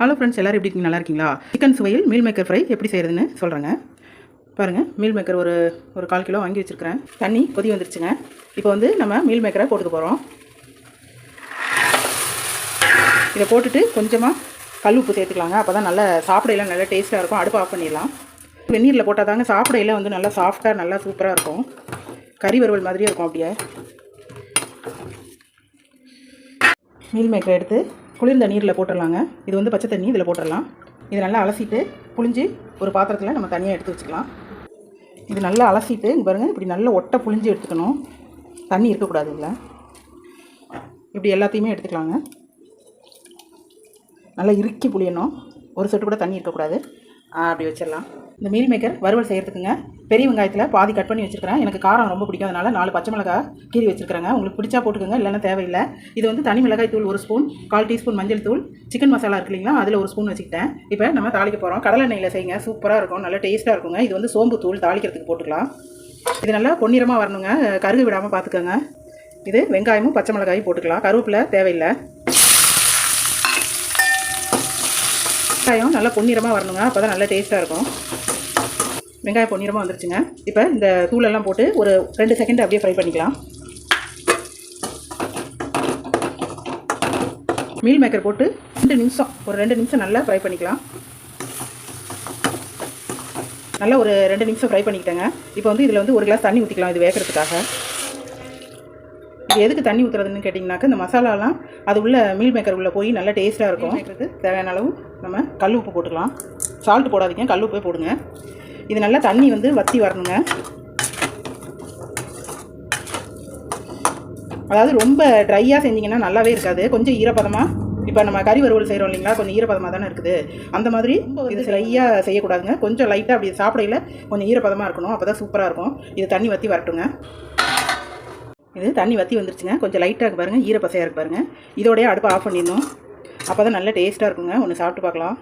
Hello friends எல்லோரும் எப்படி இருக்கீங்க? நல்லா இருக்கீங்களா? சிக்கன் சுவையில் மீல் மேக்கர் ஃப்ரை எப்படி செய்கிறதுன்னு சொல்கிறேங்க பாருங்கள் மீல் மேக்கர் ஒரு ஒரு கால் கிலோ வாங்கி வச்சுருக்கிறேன். தண்ணி கொதி வந்துருச்சுங்க. இப்போ வந்து நம்ம மீல் மேக்கரை போட்டுக்க போகிறோம் இதை போட்டுட்டு கொஞ்சமாக கல் உப்பு சேர்த்துக்கலாங்க. அப்போ தான் நல்லா சாப்பிடையில நல்லா டேஸ்ட்டாக இருக்கும். அடுப்பு ஆஃப் பண்ணிடலாம். வெந்நீரில் போட்டால் தாங்க சாப்பிடையில வந்து நல்லா சாஃப்டாக நல்லா சூப்பராக இருக்கும். கறி வறுவல் மாதிரியே இருக்கும் அப்படியே. மீல் மேக்கரை எடுத்து குளிர்ந்த நீரில் போட்டுடலாங்க. இது வந்து பச்சை தண்ணி இதில் போட்டுடலாம். இதை நல்லா அலசிட்டு புளிஞ்சு ஒரு பாத்திரத்தில் நம்ம தனியாக எடுத்து வச்சுக்கலாம். இது நல்லா அலசிட்டு பாருங்கள் இப்படி நல்லா ஒட்டை புளிஞ்சு எடுத்துக்கணும். தண்ணி இருக்கக்கூடாது இதில் இப்படி எல்லாத்தையுமே எடுத்துக்கலாங்க. நல்லா இறுக்கி புளியணும் ஒரு சொட்டு கூட தண்ணி இருக்கக்கூடாது. அப்படி வச்சிடலாம். இந்த மீல் மேக்கர் வறுவல் செய்கிறதுக்குங்க பெரிய வெங்காயத்தில் பாதி கட் பண்ணி வச்சுருக்கிறேன். எனக்கு காரம் ரொம்ப பிடிக்கும். அதனால் நாலு பச்சை மிளகாய் கீறி வச்சுருக்கிறேங்க. உங்களுக்கு பிடிச்சா போட்டுக்கோங்க இல்லைன்னா தேவையில்லை. இது வந்து தனி மிளகாய் தூள் ஒரு ஸ்பூன் கால் டீஸ்பூன் மஞ்சள் தூள் சிக்கன் மசாலா இருக்கு இல்லைங்களா அதில் ஒரு ஸ்பூன் வச்சுக்கிட்டேன். இப்போ நம்ம தாளிக்க போகிறோம் கடலை எண்ணெயில் செய்யுங்க. சூப்பராக இருக்கும். நல்லா டேஸ்ட்டாக இருக்குங்க. இது வந்து சோம்பு தூள் தாளிக்கிறதுக்கு போட்டுக்கலாம். இது நல்லா பொன்னிறமாக வரணுங்க. கருகு விடாமல் பார்த்துக்கோங்க இது வெங்காயமும் பச்சை மிளகாயும் போட்டுக்கலாம். கருவேப்பில் தேவையில்லை. வெங்காயம் நல்லா பொன்னிறமாக வரணுங்க அப்போ தான் நல்லா டேஸ்ட்டாக இருக்கும். வெங்காயம் பொன்னிறமாக வந்துருச்சுங்க. இப்போ இந்த தூளெல்லாம் போட்டு ஒரு ரெண்டு செகண்ட் அப்படியே ஃப்ரை பண்ணிக்கலாம். மீல் மேக்கர் போட்டு ரெண்டு நிமிஷம் ஒரு ரெண்டு நிமிஷம் நல்லா ஃப்ரை பண்ணிக்கலாம். நல்லா ஒரு ரெண்டு நிமிஷம் ஃப்ரை பண்ணிக்கிட்டேங்க. இப்போ வந்து இதில் வந்து ஒரு கிளாஸ் தண்ணி ஊற்றிக்கலாம் இது வேகிறதுக்காக. இது எதுக்கு தண்ணி ஊற்றுறதுன்னு கேட்டிங்கனாக்கா இந்த மசாலாலாம் அது உள்ள மீல் மேக்கர் உள்ளே போய் நல்லா டேஸ்ட்டாக இருக்கும். மேக்கருக்கு தேவையான அளவு நம்ம கல் உப்பு போட்டுக்கலாம். சால்ட் போடாதீங்க கல் உப்பே போடுங்க. இது நல்லா தண்ணி வந்து வற்றி வரணுங்க. அதாவது ரொம்ப ட்ரையாக செஞ்சிங்கன்னா நல்லாவே இருக்காது. கொஞ்சம் ஈரப்பதமாக இப்போ நம்ம கறி வறுவல் செய்கிறோம் இல்லைங்களா கொஞ்சம் ஈரப்பதமாக தானே இருக்குது. அந்த மாதிரி இது ட்ரையாக செய்யக்கூடாதுங்க. கொஞ்சம் லைட்டாக அப்படி சாப்பிடையில கொஞ்சம் ஈரப்பதமாக இருக்கணும் அப்போ தான் சூப்பராக இருக்கும். இது தண்ணி வற்றி வரட்டுங்க. இது தண்ணி வற்றி வந்துருச்சுங்க. கொஞ்சம் லைட்டாக பாருங்கள் ஈரப்பசையாக இருக்கு பாருங்கள் இதோடய அடுப்பை ஆஃப் பண்ணிடணும். அப்போ தான் நல்ல டேஸ்ட்டாக இருக்குங்க. ஒன்று சாப்பிட்டு பார்க்கலாம்.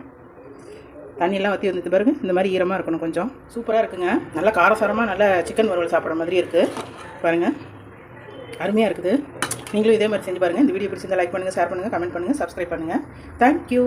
தண்ணியெல்லாம் வற்றி வந்துட்டு பாருங்க. இந்த மாதிரி ஈரமாக இருக்கணும் கொஞ்சம். சூப்பராக இருக்குங்க. நல்லா காரசாரமாக நல்ல சிக்கன் வறுவல் சாப்பிட்ற மாதிரி இருக்குது பாருங்கள் அருமையாக இருக்குது. நீங்களும் இதே மாதிரி செஞ்சு பாருங்கள் இந்த வீடியோ பிடிச்சிருந்தா லைக் பண்ணுங்கள் ஷேர் பண்ணுங்கள் கமெண்ட் பண்ணுங்கள் சப்ஸ்கிரைப் பண்ணுங்கள் தேங்க்யூ